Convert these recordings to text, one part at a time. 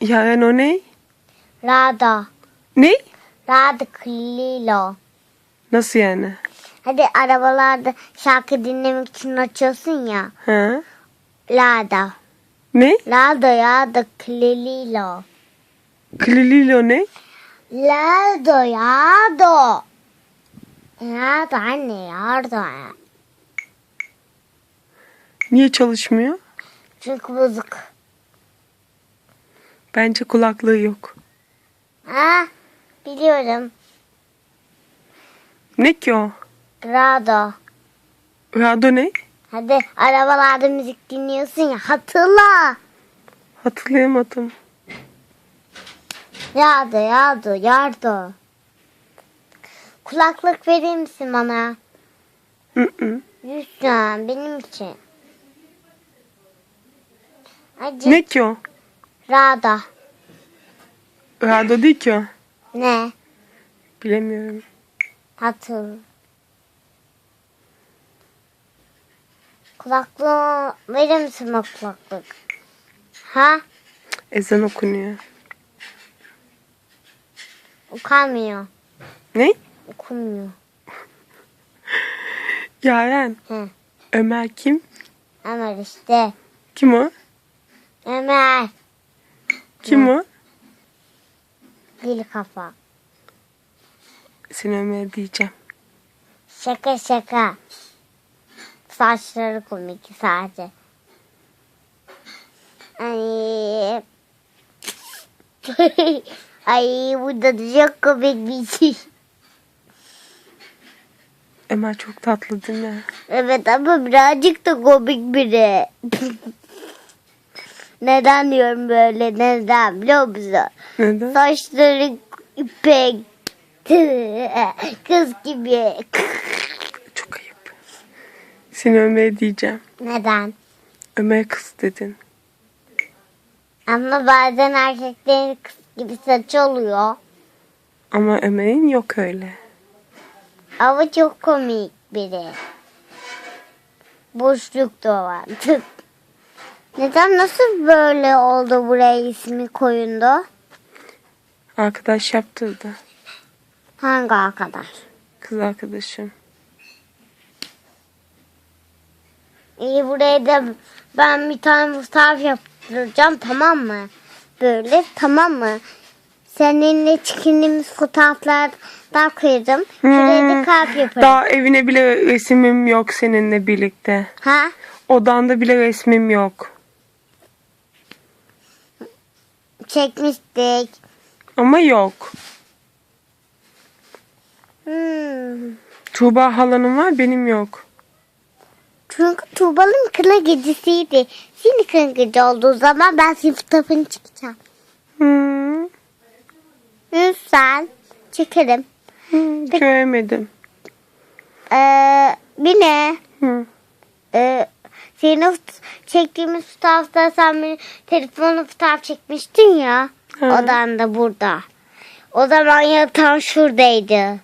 Yaren o ne? Rada. Ne? Rada Klilo. Nasıl yani? Hadi arabalarda şarkı dinlemek için açıyorsun ya. Ha? Lada. Ne? Lada ya da Klilo. Klililo ne? Lado yado. Yado anne yardo. Niye çalışmıyor? Çünkü bozuk. Bence kulaklığı yok. Ha biliyorum. Ne ki o? Rado. Rado ne? Hadi arabalarda müzik dinliyorsun ya hatırla. Hatırlayamadım. Yardo yardo yardo. Kulaklık verir misin bana? Hı hı. Lütfen benim için. Hadi. Ne ki o? Rada. Rado değil ki o. Ne? Bilemiyorum. Hatır. Kulaklığı verir misin bana kulaklık? Ha? Ezan okunuyor. Okamıyor. Ne? Okumuyor. Yaren. Hı. Ömer kim? Ömer işte. Kim o? Ömer. Kim o? Dil kafa. Seni Ömer diyeceğim. Şaka şaka. Saçları komik sadece. Ay. Ay bu da çok komik bir şey. Ömer çok tatlı değil mi? Evet ama birazcık da komik biri. neden diyorum böyle neden biliyor musun? Neden? Saçları ipek. Kız gibi. Çok ayıp. Seni Ömer diyeceğim. Neden? Ömer kız dedin. Ama bazen erkeklerin kız gibi saçı oluyor. Ama Ömer'in yok öyle. Ama çok komik biri. Boşluk da var. Neden nasıl böyle oldu buraya ismi koyundu? Arkadaş yaptırdı. Hangi arkadaş? Kız arkadaşım. İyi buraya da ben bir tane fotoğraf yaptıracağım tamam mı? Böyle tamam mı? Seninle çekindiğimiz fotoğraflardan koyarım. Şuraya da kalp yaparım. Hmm. Daha evine bile resimim yok seninle birlikte. Ha? Odanda bile resmim yok. Çekmiştik. Ama yok. Hmm. Tuğba halanın var benim yok. Çünkü Tuğbal'ın kına gecesiydi. Şimdi kına gece olduğu zaman ben senin fotoğrafını çekeceğim. Hmm. Lütfen çekelim. Hmm, Göremedim. Ee, bir ne? Hmm. Ee, senin o çektiğimiz fotoğrafta sen benim telefonla fotoğraf çekmiştin ya. Hı. Odan da burada. O zaman yatağın şuradaydı.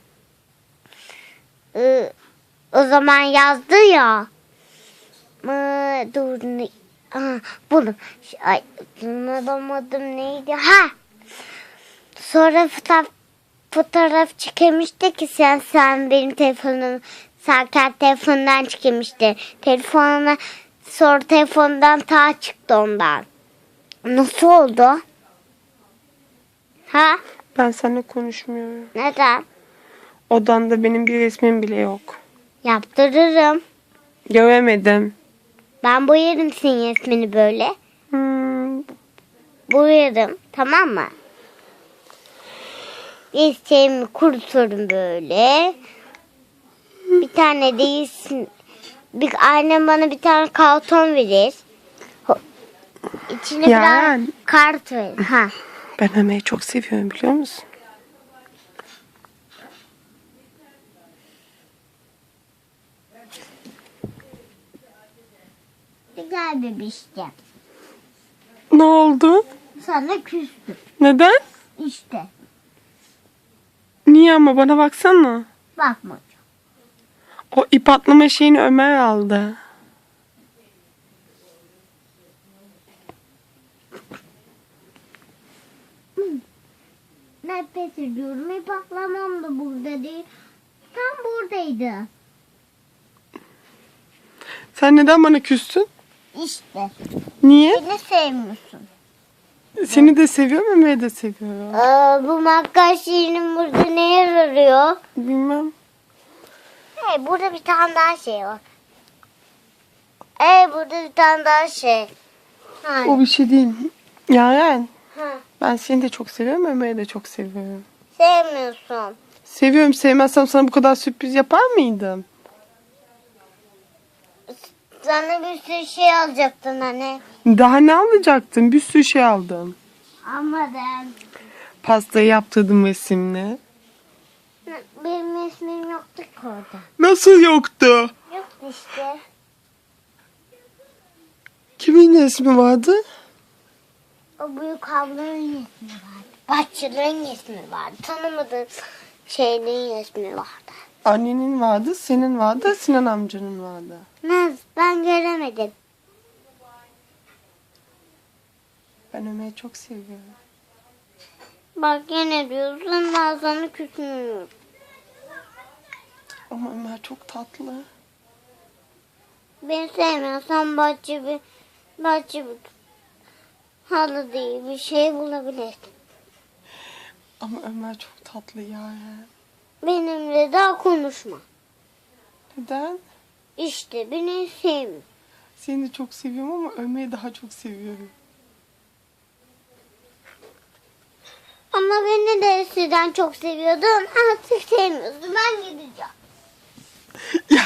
Ee, o zaman yazdı ya. Ee, dur ne? Aa, bunu. Ş- Ay, bulamadım neydi? Ha. Sonra fotoğraf fotoğraf çıkmıştı ki sen sen benim telefonum Serkan telefondan çıkmıştı. Telefonuna sonra telefondan ta çıktı ondan. Nasıl oldu? Ha? Ben seninle konuşmuyorum. Neden? Odanda benim bir resmim bile yok. Yaptırırım. Göremedim. Ben boyarım senin resmini böyle. Hmm. Boyarım. Tamam mı? İsteğimi kuruturum böyle. Bir tane de isim- bir annem bana bir tane karton verir. İçine Yaren. biraz kart verir. Ha. Ben Ömer'i çok seviyorum biliyor musun? Güzel bebişti. Ne oldu? Sana küstüm. Neden? İşte. Niye ama bana baksana. Bakma. O ip atlama şeyini Ömer aldı. pes ediyorum. İp atlamam da burada değil. Tam buradaydı. Sen neden bana küstün? İşte. Niye? Beni sevmiyorsun. Seni de seviyorum Ömer'i de seviyorum. Aa, bu makyaj burada ne yarıyor? Bilmem. Hey, burada bir tane daha şey var. Hey, burada bir tane daha şey. Ha. O bir şey değil. Yaren ha. ben seni de çok seviyorum Ömer'i de çok seviyorum. Sevmiyorsun. Seviyorum sevmezsem sana bu kadar sürpriz yapar mıydım? Sana bir sürü şey alacaktın hani. Daha ne alacaktın? Bir sürü şey aldım. Ama ben Pastayı yaptırdım resimle. Benim ismim yoktu ki orada. Nasıl yoktu? Yoktu işte. Kimin resmi vardı? O büyük ablanın resmi vardı. Bahçelerin resmi vardı. Tanımadığın şeylerin resmi vardı. Annenin vardı, senin vardı, Sinan amcanın vardı. Naz ben göremedim. Ben Ömer'i çok seviyorum. Bak yine diyorsun ben sana küsmüyorum. Ama Ömer çok tatlı. Beni sevmiyorsan bahçe bir bahçe bir halı değil bir şey bulabilirsin. Ama Ömer çok tatlı ya. Benimle daha konuşma. Neden? İşte beni sevmiyor. Seni çok seviyorum ama Ömer'i daha çok seviyorum. Ama beni de eskiden çok seviyordun. Artık sevmiyorsun. Ben gideceğim. Ya